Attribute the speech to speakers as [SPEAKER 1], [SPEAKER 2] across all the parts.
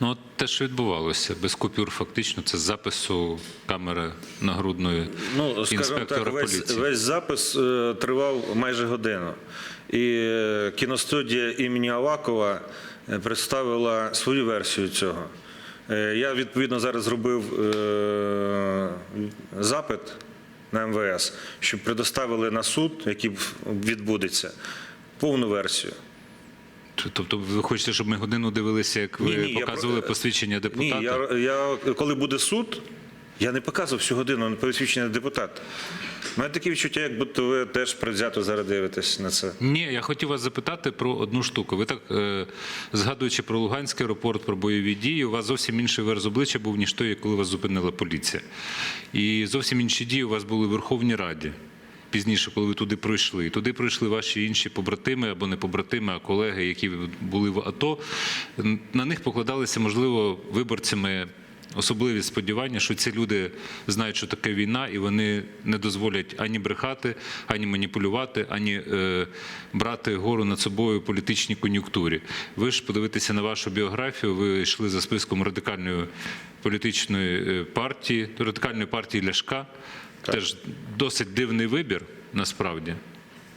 [SPEAKER 1] Ну, от те, що відбувалося, без купюр, фактично, це запису камери нагрудної
[SPEAKER 2] Ну,
[SPEAKER 1] інспектора
[SPEAKER 2] так, весь,
[SPEAKER 1] поліції.
[SPEAKER 2] весь запис е, тривав майже годину. І е, кіностудія імені Авакова е, представила свою версію цього. Е, Я відповідно зараз зробив е, запит на МВС, щоб предоставили на суд, який відбудеться, повну версію.
[SPEAKER 1] Тобто ви хочете, щоб ми годину дивилися, як ви
[SPEAKER 2] Ні, ні,
[SPEAKER 1] показували
[SPEAKER 2] про-
[SPEAKER 1] посвідчення депутата?
[SPEAKER 2] Ні, я, я коли буде суд, я не показував всю годину на посвідчення депутата. У мене таке відчуття, як будто ви теж предвзято зараз дивитесь на це.
[SPEAKER 1] Ні, я хотів вас запитати про одну штуку. Ви так, е, згадуючи про Луганський аеропорт, про бойові дії, у вас зовсім інший верз обличчя був, ніж той, коли вас зупинила поліція. І зовсім інші дії у вас були в Верховній Раді. Пізніше, коли ви туди пройшли, туди пройшли ваші інші побратими або не побратими, а колеги, які були в АТО. На них покладалися, можливо, виборцями особливі сподівання, що ці люди знають, що таке війна, і вони не дозволять ані брехати, ані маніпулювати, ані е, брати гору над собою політичній кон'юнктурі. Ви ж подивитися на вашу біографію. Ви йшли за списком радикальної політичної е, партії, радикальної партії Ляшка. Теж досить дивний вибір насправді.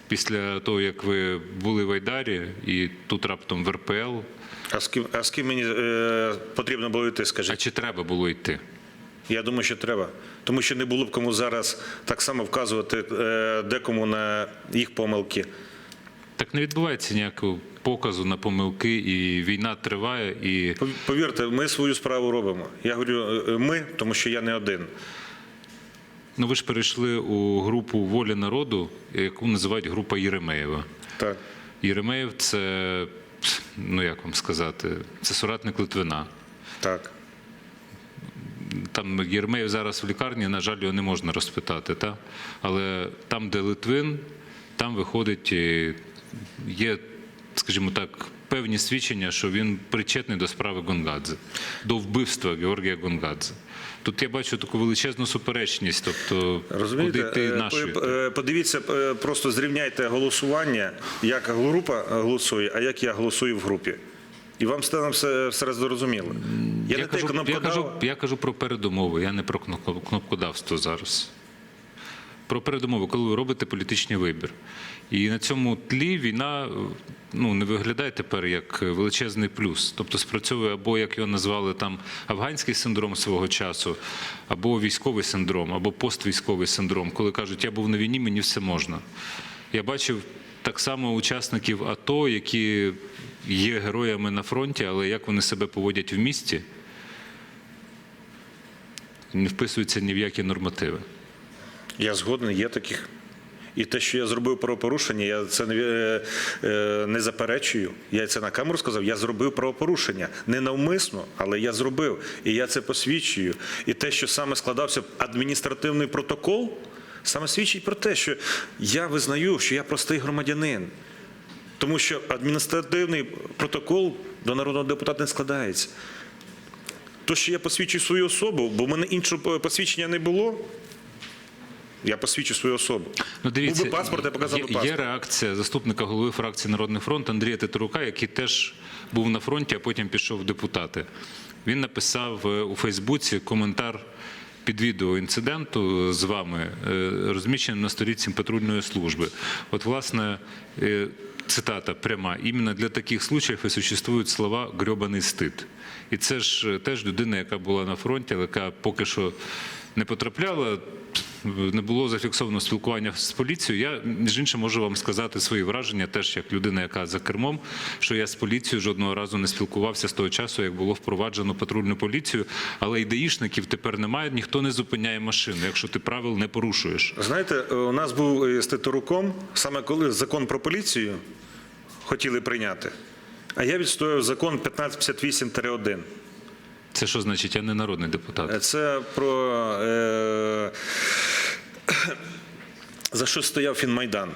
[SPEAKER 1] Після того, як ви були в Айдарі і тут раптом в РПЛ,
[SPEAKER 2] А з ким, а з ким мені е, потрібно було йти,
[SPEAKER 1] а чи треба було йти?
[SPEAKER 2] Я думаю, що треба. Тому що не було б кому зараз так само вказувати е, декому на їх помилки.
[SPEAKER 1] Так не відбувається ніякого показу на помилки, і війна триває. І
[SPEAKER 2] Повірте, ми свою справу робимо. Я говорю е, ми, тому що я не один.
[SPEAKER 1] Ну ви ж перейшли у групу волі народу, яку називають група Єремеєва.
[SPEAKER 2] Так.
[SPEAKER 1] Єремеєв це ну як вам сказати, це соратник Литвина.
[SPEAKER 2] Так.
[SPEAKER 1] Там Єремеєв зараз в лікарні, на жаль, його не можна розпитати, та? але там, де Литвин, там виходить, е, є, скажімо так, певні свідчення, що він причетний до справи Гонгадзе, до вбивства Георгія Гонгадзе. Тут я бачу таку величезну суперечність, тобто
[SPEAKER 2] Розумієте,
[SPEAKER 1] куди йти
[SPEAKER 2] Е,
[SPEAKER 1] нашу.
[SPEAKER 2] по- е, подивіться, е, просто зрівняйте голосування, як група голосує, а як я голосую в групі. І вам стане все, все зрозуміло. Я,
[SPEAKER 1] Я, кажу, я, кажу, я кажу про передумови, я не про кнопко- кнопкодавство зараз. Про передумови, коли ви робите політичний вибір. І на цьому тлі війна ну, не виглядає тепер як величезний плюс. Тобто спрацьовує або, як його назвали там, афганський синдром свого часу, або військовий синдром, або поствійськовий синдром, коли кажуть, я був на війні, мені все можна. Я бачив так само учасників АТО, які є героями на фронті, але як вони себе поводять в місті, не вписуються ні в які нормативи.
[SPEAKER 2] Я згоден, є таких. І те, що я зробив правопорушення, я це не, е, е, не заперечую. Я це на камеру сказав. Я зробив правопорушення не навмисно, але я зробив. І я це посвідчую. І те, що саме складався адміністративний протокол, саме свідчить про те, що я визнаю, що я простий громадянин. Тому що адміністративний протокол до народного депутата не складається. То, що я посвідчую свою особу, бо в мене іншого посвідчення не було. Я посвідчу свою особу.
[SPEAKER 1] Ну, дивіться,
[SPEAKER 2] Був би паспорт, я показав
[SPEAKER 1] є,
[SPEAKER 2] паспорт.
[SPEAKER 1] є реакція заступника голови фракції Народний фронт Андрія Тетерука, який теж був на фронті, а потім пішов в депутати. Він написав е, у Фейсбуці коментар під відео інциденту з вами, е, розміщеним на сторінці патрульної служби. От, власне, е, цитата пряма: іменно для таких случаїв і существують слова грьобаний стид. І це ж теж людина, яка була на фронті, яка поки що не потрапляла. Не було зафіксовано спілкування з поліцією. Я між іншим можу вам сказати свої враження, теж як людина, яка за кермом, що я з поліцією жодного разу не спілкувався з того часу, як було впроваджено патрульну поліцію. Але і даїшників тепер немає, ніхто не зупиняє машину, якщо ти правил не порушуєш.
[SPEAKER 2] Знаєте, у нас був е, з Титаруком, саме коли закон про поліцію хотіли прийняти, а я відстояв закон 1558-1.
[SPEAKER 1] Це що значить? Я не народний депутат.
[SPEAKER 2] Це про е, за що стояв Фінмайдан.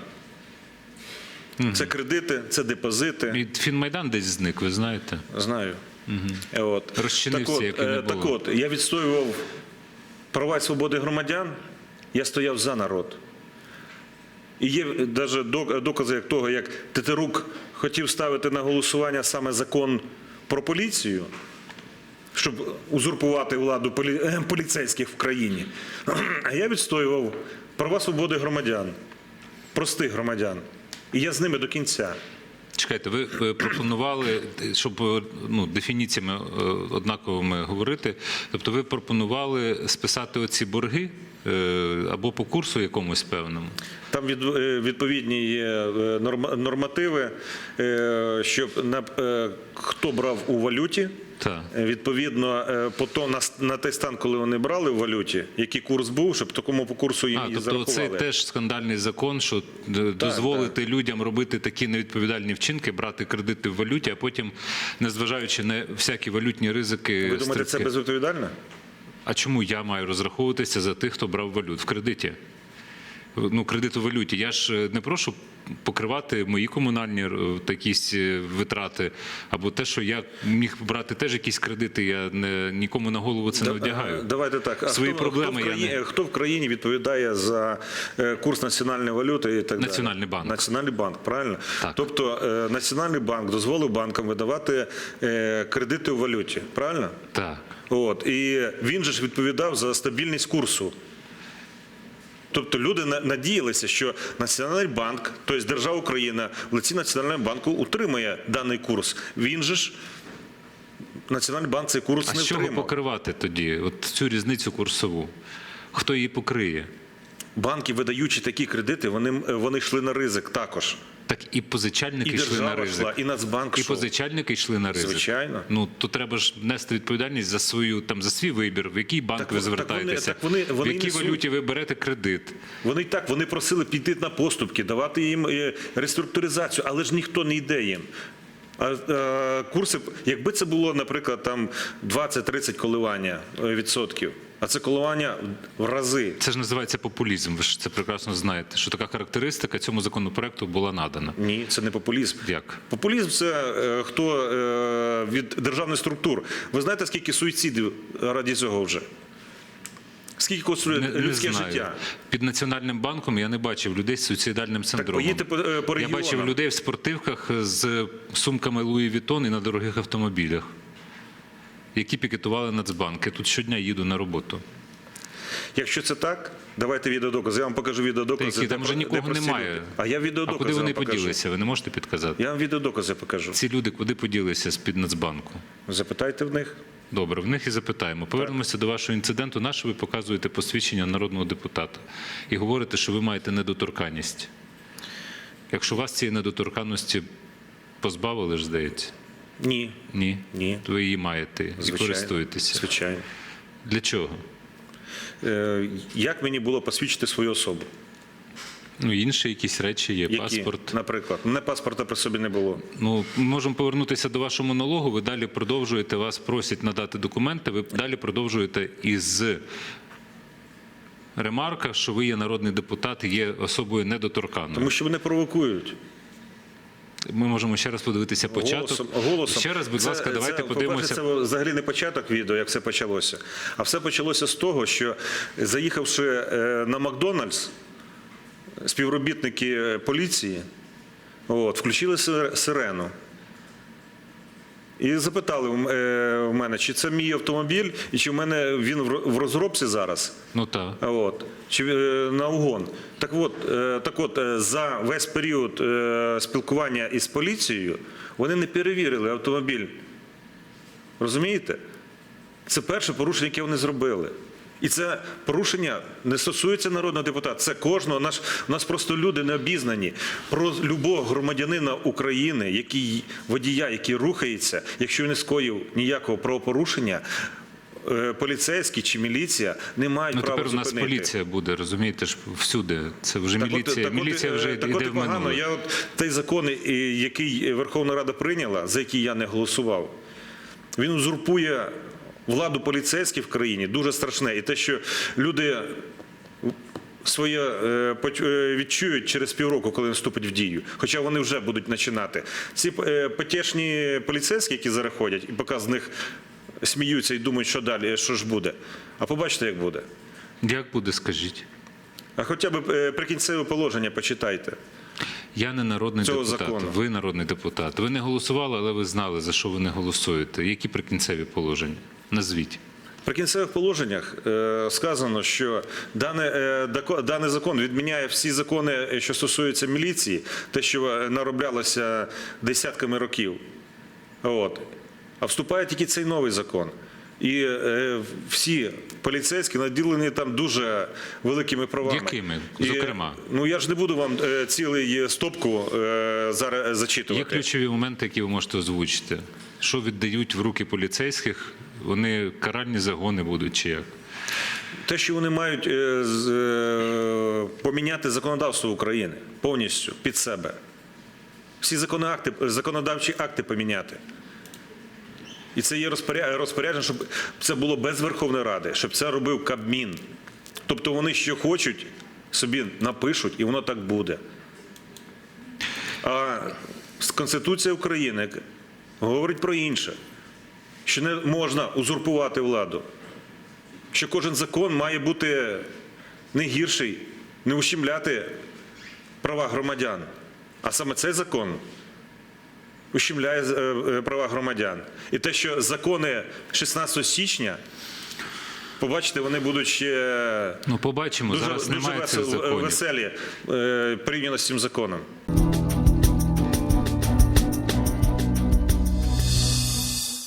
[SPEAKER 2] Це кредити, це депозити.
[SPEAKER 1] І Фінмайдан десь зник, ви знаєте.
[SPEAKER 2] Знаю. Е, От.
[SPEAKER 1] Розчинився,
[SPEAKER 2] так, от,
[SPEAKER 1] як і не
[SPEAKER 2] е,
[SPEAKER 1] було.
[SPEAKER 2] так от, я відстоював права і свободи громадян, я стояв за народ. І є навіть докази як того, як Тетерук хотів ставити на голосування саме закон про поліцію, щоб узурпувати владу полі... е, поліцейських в країні. А я відстоював права свободи громадян, простих громадян. І я з ними до кінця.
[SPEAKER 1] Чекайте, ви пропонували, щоб е, ну, дефініціями е, однаковими говорити. Тобто, ви пропонували списати оці борги або по курсу якомусь певному.
[SPEAKER 2] Там е, відповідні є е, нормативи, е, щоб на, е, хто брав у валюті.
[SPEAKER 1] Так.
[SPEAKER 2] Е, Відповідно, е, по то на, на той стан, коли вони брали в валюті, який курс був, щоб такому по курсу їм
[SPEAKER 1] А,
[SPEAKER 2] і
[SPEAKER 1] тобто
[SPEAKER 2] зарахували.
[SPEAKER 1] це теж скандальний закон, що е, дозволити людям робити такі невідповідальні вчинки, брати кредити в валюті, а потім, незважаючи на всякі валютні ризики,
[SPEAKER 2] Ви думаєте, це
[SPEAKER 1] стрибки.
[SPEAKER 2] безвідповідально?
[SPEAKER 1] А чому я маю розраховуватися за тих, хто брав валют в кредиті? Ну, кредит у валюті. Я ж е, не прошу покривати мої комунальні е, якісь е, витрати, або те, що я міг брати теж якісь кредити, я не, нікому на голову це не вдягаю.
[SPEAKER 2] Давайте так. А
[SPEAKER 1] Свої
[SPEAKER 2] хто,
[SPEAKER 1] проблеми
[SPEAKER 2] хто в,
[SPEAKER 1] я
[SPEAKER 2] країні,
[SPEAKER 1] не-
[SPEAKER 2] хто в країні відповідає за курс національної валюти і так
[SPEAKER 1] Національний
[SPEAKER 2] далі?
[SPEAKER 1] банк.
[SPEAKER 2] Національний банк, правильно?
[SPEAKER 1] Так.
[SPEAKER 2] Тобто Національний банк дозволив банкам видавати кредити у валюті, правильно?
[SPEAKER 1] Так.
[SPEAKER 2] От і він же ж відповідав за стабільність курсу. Тобто люди надіялися, що Національний банк, тобто держава Україна, в лиці Національного банку утримує даний курс. Він же ж Національний банк цей курс
[SPEAKER 1] А
[SPEAKER 2] не
[SPEAKER 1] з чого
[SPEAKER 2] втримав.
[SPEAKER 1] покривати тоді? От цю різницю курсову? Хто її покриє?
[SPEAKER 2] Банки, видаючи такі кредити, вони, вони йшли на ризик також.
[SPEAKER 1] Так і позичальники
[SPEAKER 2] І
[SPEAKER 1] йшли на ризик.
[SPEAKER 2] йшла, і Нацбанк
[SPEAKER 1] І
[SPEAKER 2] йшов.
[SPEAKER 1] позичальники йшли на ризик.
[SPEAKER 2] Звичайно.
[SPEAKER 1] Ну то треба ж нести відповідальність за свою там за свій вибір, в який банк
[SPEAKER 2] Так
[SPEAKER 1] ви
[SPEAKER 2] вони- так вони-
[SPEAKER 1] звертаєтеся,
[SPEAKER 2] так вони- вони
[SPEAKER 1] в якій
[SPEAKER 2] несуть.
[SPEAKER 1] валюті ви берете кредит.
[SPEAKER 2] Вони так вони просили піти на поступки, давати їм е, реструктуризацію, але ж ніхто не йде їм. А курси, якби це було, наприклад, там 20-30 коливання е, відсотків, а це коливання в рази.
[SPEAKER 1] Це ж називається популізм. Ви ж це прекрасно знаєте. Що така характеристика цьому законопроекту була надана.
[SPEAKER 2] Ні, це не популізм.
[SPEAKER 1] Як?
[SPEAKER 2] Популізм це е, хто е, від державних структур. Ви знаєте, скільки суїцидів раді цього вже? Скільки коштує людське
[SPEAKER 1] знаю.
[SPEAKER 2] життя?
[SPEAKER 1] Під національним банком я не бачив людей з суїцидальним синдромом.
[SPEAKER 2] поїдьте по- е, по
[SPEAKER 1] я бачив людей в спортивках з сумками Луї Вітон і на дорогих автомобілях, які пікетували Нацбанк. Я тут щодня їду на роботу.
[SPEAKER 2] Якщо це так, давайте відеодокази. Я вам покажу відеодокази.
[SPEAKER 1] Які, там вже нікого немає.
[SPEAKER 2] люди. А я
[SPEAKER 1] А
[SPEAKER 2] відеодокази
[SPEAKER 1] куди вони
[SPEAKER 2] покажу.
[SPEAKER 1] поділися? Ви не можете підказати?
[SPEAKER 2] Я вам відеодокази покажу.
[SPEAKER 1] Ці люди куди поділися з під Нацбанку?
[SPEAKER 2] Запитайте в них.
[SPEAKER 1] Добре, в них і запитаємо. Повернемося до вашого інциденту. На що ви показуєте посвідчення народного депутата і говорите, що ви маєте недоторканність. Якщо вас цієї недоторканності позбавили ж, здається.
[SPEAKER 2] Ні.
[SPEAKER 1] Ні.
[SPEAKER 2] Ні.
[SPEAKER 1] Ви її маєте і
[SPEAKER 2] Звичайно.
[SPEAKER 1] користуєтеся.
[SPEAKER 2] Звичайно.
[SPEAKER 1] Для чого?
[SPEAKER 2] Е, як мені було посвідчити свою особу?
[SPEAKER 1] Ну, інші якісь речі є,
[SPEAKER 2] Які,
[SPEAKER 1] паспорт.
[SPEAKER 2] наприклад, мене паспорта при собі не було.
[SPEAKER 1] Ну, ми можемо повернутися до вашого монологу. Ви далі продовжуєте, вас просять надати документи, ви далі продовжуєте із ремарка, що ви є народний депутат, є особою недоторканною.
[SPEAKER 2] Тому що вони провокують.
[SPEAKER 1] Ми можемо ще раз подивитися початок.
[SPEAKER 2] Голосом, голосом.
[SPEAKER 1] Ще раз, будь
[SPEAKER 2] Це-
[SPEAKER 1] ласка, давайте
[SPEAKER 2] це,
[SPEAKER 1] подивимося.
[SPEAKER 2] Це взагалі не початок відео, як все почалося. А все почалося з того, що заїхавши е, на Макдональдс, співробітники е, поліції от, включили сирену. І запитали в е, мене, чи це мій автомобіль, і чи в мене він в розробці зараз.
[SPEAKER 1] Ну так.
[SPEAKER 2] От. Чи е, на угон. Так от, е, так от, за весь період спілкування із поліцією вони не перевірили автомобіль. Розумієте? Це перше порушення, яке вони зробили. І це порушення не стосується народного депутата. Це кожного. Наш, у нас просто люди не обізнані про любого громадянина України, який водія, який рухається, якщо він не скоїв ніякого правопорушення, е, поліцейський чи міліція не мають
[SPEAKER 1] Ну
[SPEAKER 2] права
[SPEAKER 1] тепер у нас поліція буде, розумієте ж, всюди. Це вже
[SPEAKER 2] Так
[SPEAKER 1] міліція.
[SPEAKER 2] так от,
[SPEAKER 1] міліція
[SPEAKER 2] е,
[SPEAKER 1] вже
[SPEAKER 2] так от
[SPEAKER 1] йде
[SPEAKER 2] і
[SPEAKER 1] в
[SPEAKER 2] погано. Я от той закон, який Верховна Рада прийняла, за який я не голосував, він узурпує владу поліцейських в країні дуже страшне. І те, що люди своє е, е, відчують через півроку, коли вступить в дію. Хоча вони вже будуть починати. Ці е, потішні поліцейські, які зараз ходять, і поки з них сміються і думають, що далі, що ж буде. А побачите, як буде.
[SPEAKER 1] Як буде, скажіть?
[SPEAKER 2] А хоча б прикінцеве положення почитайте.
[SPEAKER 1] Я не народний
[SPEAKER 2] Цього
[SPEAKER 1] депутат.
[SPEAKER 2] закону.
[SPEAKER 1] Ви народний депутат. Ви не голосували, але ви знали, за що ви не голосуєте. Які прикінцеві положення? Назвіть.
[SPEAKER 2] В прикінцевих положеннях е, сказано, що е, даний закон відміняє всі закони, е, що стосуються міліції, те, що нароблялося десятками років. От. А вступає тільки цей новий закон. І всі поліцейські наділені там дуже великими правами.
[SPEAKER 1] Якими,
[SPEAKER 2] І,
[SPEAKER 1] зокрема?
[SPEAKER 2] ну я ж не буду вам цілий стопку зараз
[SPEAKER 1] Є ключові моменти, які ви можете озвучити. Що віддають в руки поліцейських? Вони каральні загони будуть чи як?
[SPEAKER 2] Те, що вони мають е, е, поміняти законодавство України повністю під себе. Всі законодавчі акти поміняти. І це є розпорядження, щоб це було без Верховної Ради, щоб це робив Кабмін. Тобто вони що хочуть, собі напишуть, і воно так буде. А Конституція України говорить про інше, що не можна узурпувати владу що кожен закон має бути не гірший, не ущемляти права громадян. А саме цей закон ущемляє е, е, права громадян. І те, що закони 16 січня, побачите, вони будуть ще
[SPEAKER 1] Ну, побачимо.
[SPEAKER 2] дуже,
[SPEAKER 1] Зараз
[SPEAKER 2] дуже
[SPEAKER 1] немає цих законів.
[SPEAKER 2] веселі е, порівняно з цим законом.